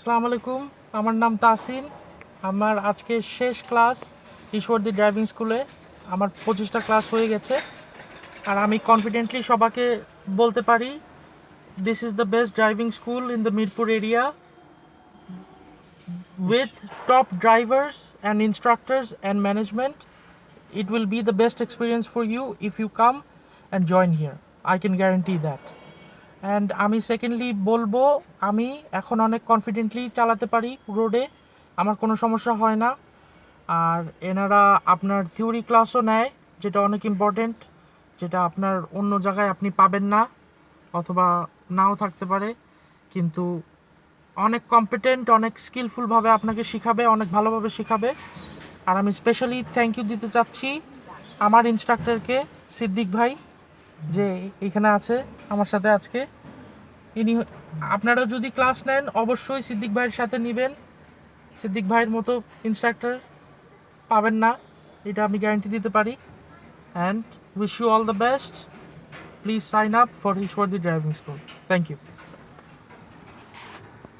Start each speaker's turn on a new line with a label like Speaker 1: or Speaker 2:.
Speaker 1: সালাম আলাইকুম আমার নাম তাসিন আমার আজকে শেষ ক্লাস ঈশ্বরদী ড্রাইভিং স্কুলে। আমার পঁচিশটা ক্লাস হয়ে গেছে। আর আমি কনফিডেন্টলি সবাকে বলতে পারি this is the best driving school in the Mirpur area with top drivers and instructors and management it will be the best experience for you if you come and join here I can guarantee that and আমি secondly বলব, আমি এখন অনেক confidently চালাতে পারি রোডে আমার কোনো সমস্যা হয় না। আর এনারা আপনার থিওরি ক্লাসও নেয়, যেটা অনেক ইম্পর্টেন্ট যেটা আপনার অন্য জায়গায় আপনি পাবেন না, অথবা নাও থাকতে পারে। কিন্তু অনেক কম্পিটেন্ট অনেক স্কিলফুলভাবে আপনাকে শেখাবে, অনেক ভালোভাবে শেখাবে। আর আমি স্পেশালি থ্যাংক ইউ দিতে চাচ্ছি আমার ইনস্ট্রাক্টরকে সিদ্দিক ভাই। যে এখানে আছে আমার সাথে আজকে। ইনি আপনারা যদি ক্লাস নেন, অবশ্যই সিদ্দিক ভাইয়ের সাথে নেবেন। সিদ্দিক ভাইয়ের মতো ইনস্ট্রাক্টর পাবেন না, এটা আমি গ্যারান্টি দিতে পারি। And wish you all the best please sign up for his for the driving school thank you